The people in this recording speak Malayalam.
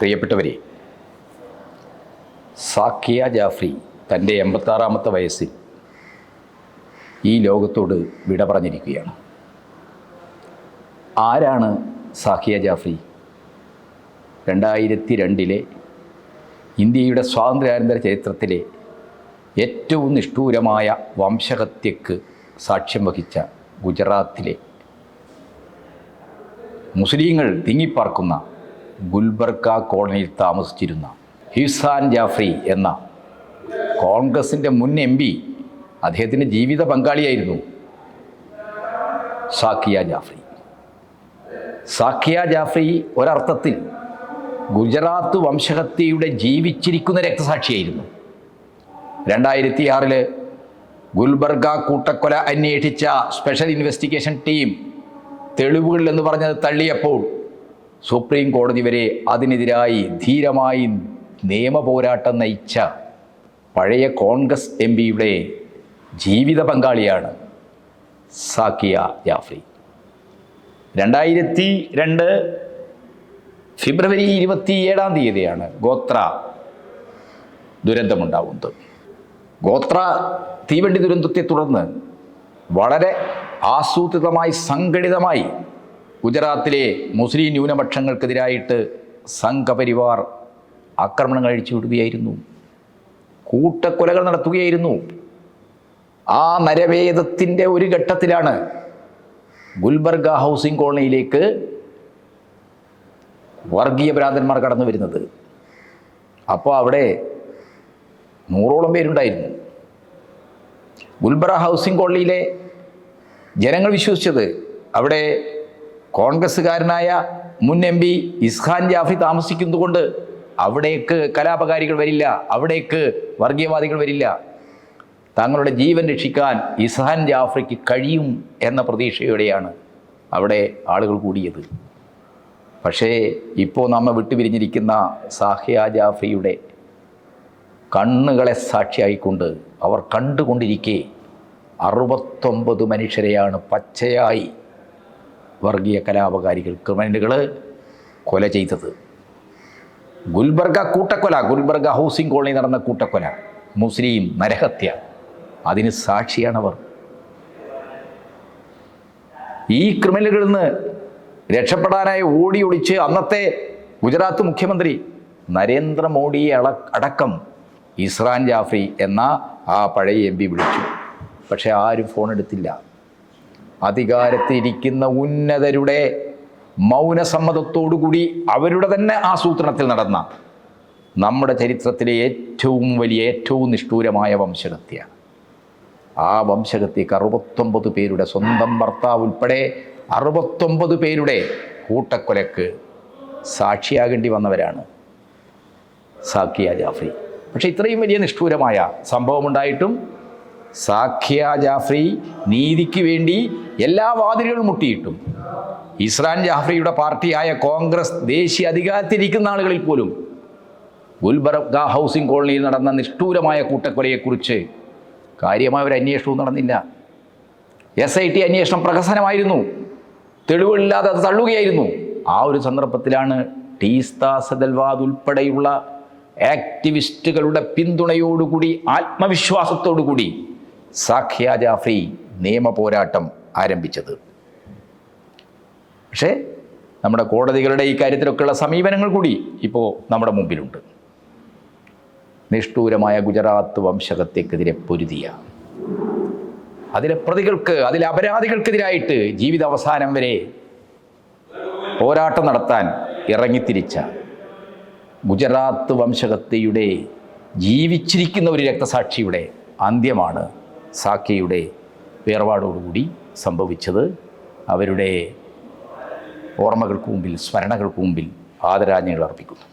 പ്രിയപ്പെട്ടവരെ സാക്കിയ ജാഫ്രി തന്റെ എൺപത്താറാമത്തെ വയസ്സിൽ ഈ ലോകത്തോട് വിട പറഞ്ഞിരിക്കുകയാണ്. ആരാണ് സാക്കിയ ജാഫ്രി? രണ്ടായിരത്തി രണ്ടിലെ ഇന്ത്യയുടെ സ്വാതന്ത്ര്യാനന്തര ചരിത്രത്തിലെ ഏറ്റവും നിഷ്ഠൂരമായ വംശഹത്യക്ക് സാക്ഷ്യം വഹിച്ച ഗുജറാത്തിലെ മുസ്ലിങ്ങൾ തിങ്ങിപ്പാർക്കുന്ന ഗുൽബർഗ കോളനിയിൽ താമസിച്ചിരുന്ന ഹിസാൻ ജാഫ്രി എന്ന കോൺഗ്രസിന്റെ മുൻ എം പി അദ്ദേഹത്തിന്റെ ജീവിത പങ്കാളിയായിരുന്നു സാക്കിയ ജാഫ്രി. സാക്കിയ ജാഫ്രി ഒരർത്ഥത്തിൽ ഗുജറാത്ത് വംശഹത്യയുടെ ജീവിച്ചിരിക്കുന്ന രക്തസാക്ഷിയായിരുന്നു. രണ്ടായിരത്തി ആറിൽ ഗുൽബർഗ കൂട്ടക്കൊല അന്വേഷിച്ച സ്പെഷ്യൽ ഇൻവെസ്റ്റിഗേഷൻ ടീം തെളിവുകൾ എന്ന് പറഞ്ഞത് തള്ളിയപ്പോൾ സുപ്രീം കോടതി വരെ അതിനെതിരായി ധീരമായി നിയമ പോരാട്ടം നയിച്ച പഴയ കോൺഗ്രസ് എം പിയുടെ ജീവിത പങ്കാളിയാണ് സാക്കിയ ജാഫ്രി. രണ്ടായിരത്തി രണ്ട് ഫെബ്രുവരി ഇരുപത്തിയേഴാം തീയതിയാണ് ഗോത്ര ദുരന്തമുണ്ടാവുന്നത്. ഗോത്ര തീവണ്ടി ദുരന്തത്തെ തുടർന്ന് വളരെ ആസൂത്രിതമായി സംഘടിതമായി ഗുജറാത്തിലെ മുസ്ലിം ന്യൂനപക്ഷങ്ങൾക്കെതിരായിട്ട് സംഘപരിവാർ ആക്രമണം കഴിച്ചു വിടുകയായിരുന്നു കൂട്ടക്കൊലകൾ നടത്തുകയായിരുന്നു. ആ നരവേദത്തിന്റെ ഒരു ഘട്ടത്തിലാണ് ഗുൽബർഗ ഹൗസിംഗ് കോളനിയിലേക്ക് വർഗീയ ഭ്രാന്തന്മാർ കടന്നു വരുന്നത്. അപ്പോൾ അവിടെ നൂറോളം പേരുണ്ടായിരുന്നു. ഗുൽബറ ഹൗസിംഗ് കോളനിയിലെ ജനങ്ങൾ വിശ്വസിച്ചത് അവിടെ കോൺഗ്രസ്സുകാരനായ മുൻ എം പി ഇസ്ഖാൻ ജാഫി താമസിക്കുന്നതുകൊണ്ട് അവിടേക്ക് കലാപകാരികൾ വരില്ല അവിടേക്ക് വർഗീയവാദികൾ വരില്ല. തങ്ങളുടെ ജീവൻ രക്ഷിക്കാൻ ഇസ്ഹാൻ ജാഫ്രിക്ക് കഴിയും എന്ന പ്രതീക്ഷയോടെയാണ് അവിടെ ആളുകൾ കൂടിയത്. പക്ഷേ ഇപ്പോൾ നമ്മെ വിട്ടുപിരിഞ്ഞിരിക്കുന്ന സാഹിയ ജാഫ്രിയുടെ കണ്ണുകളെ സാക്ഷിയായിക്കൊണ്ട് അവർ കണ്ടുകൊണ്ടിരിക്കെ അറുപത്തൊമ്പത് മനുഷ്യരെയാണ് പച്ചയായി വർഗീയ കലാപകാരികൾ ക്രിമിനലുകൾ കൊല ചെയ്തത്. ഗുൽബർഗ കൂട്ടക്കൊല ഗുൽബർഗ ഹൗസിംഗ് കോളനി നടന്ന കൂട്ടക്കൊല മുസ്ലിം നരഹത്യ. അതിന് സാക്ഷിയാണവർ. ഈ ക്രിമിനലുകളിൽ നിന്ന് രക്ഷപ്പെടാനായി ഓടി ഒളിച്ച് അന്നത്തെ ഗുജറാത്ത് മുഖ്യമന്ത്രി നരേന്ദ്രമോദിയെ അള അടക്കം ഇസ്രാൻ ജാഫ്രി എന്ന ആ പഴയ എം പി വിളിച്ചു. പക്ഷേ ആരും ഫോൺ എടുത്തില്ല അധികാരത്തിരിക്കുന്ന ഉന്നതരുടെ മൗനസമ്മതത്തോടുകൂടി അവരുടെ തന്നെ ആസൂത്രണത്തിൽ നടന്ന നമ്മുടെ ചരിത്രത്തിലെ ഏറ്റവും വലിയ ഏറ്റവും നിഷ്ഠൂരമായ വംശഹത്യാണ് ആ വംശഹത്യക്ക് അറുപത്തൊമ്പത് പേരുടെ സ്വന്തം ഭർത്താവ് ഉൾപ്പെടെ അറുപത്തൊമ്പത് പേരുടെ കൂട്ടക്കൊലക്ക് സാക്ഷിയാകേണ്ടി വന്നവരാണ് സാക്കിയ ജാഫ്രി. പക്ഷേ ഇത്രയും വലിയ നിഷ്ഠൂരമായ സംഭവമുണ്ടായിട്ടും സാഖ്യ ജാഫ്രി നീതിക്ക് വേണ്ടി എല്ലാ വാതിലുകളും മുട്ടിയിട്ടും. ഇസ്രാൻ ജാഫ്രിയുടെ പാർട്ടിയായ കോൺഗ്രസ് ദേശീയ അധികാരത്തിരിക്കുന്ന ആളുകളിൽ പോലും ഗുൽബർഗ ഹൗസിംഗ് കോളനിയിൽ നടന്ന നിഷ്ഠൂരമായ കൂട്ടക്കൊലയെക്കുറിച്ച് കാര്യമായ ഒരു അന്വേഷണവും നടന്നില്ല. എസ് ഐ ടി അന്വേഷണം പ്രഹസനമായിരുന്നു. തെളിവുകളില്ലാതെ അത് തള്ളുകയായിരുന്നു. ആ ഒരു സന്ദർഭത്തിലാണ് ടീസ്ത സദൽവാദ് ഉൾപ്പെടെയുള്ള ആക്ടിവിസ്റ്റുകളുടെ പിന്തുണയോടുകൂടി ആത്മവിശ്വാസത്തോടുകൂടി സാഖ്യ ജാഫ്രി നിയമ പോരാട്ടം ആരംഭിച്ചത്. പക്ഷേ നമ്മുടെ കോടതികളുടെ ഈ കാര്യത്തിലൊക്കെയുള്ള സമീപനങ്ങൾ കൂടി ഇപ്പോൾ നമ്മുടെ മുമ്പിലുണ്ട്. നിഷ്ഠൂരമായ ഗുജറാത്ത് വംശകത്തേക്കെതിരെ പൊരുതിയ അതിലെ പ്രതികൾക്ക് അതിലെ അപരാധികൾക്കെതിരായിട്ട് ജീവിതാവസാനം വരെ പോരാട്ടം നടത്താൻ ഇറങ്ങിത്തിരിച്ച ഗുജറാത്ത് വംശകത്തെയുടെ ജീവിച്ചിരിക്കുന്ന ഒരു രക്തസാക്ഷിയുടെ അന്ത്യമാണ് സാക്കിയുടെ വേർപാടോടുകൂടി സംഭവിച്ചത്. അവരുടെ ഓർമ്മകൾക്ക് മുമ്പിൽ സ്മരണകൾക്ക് മുമ്പിൽ ആദരാജ്ഞകൾ അർപ്പിക്കുന്നു.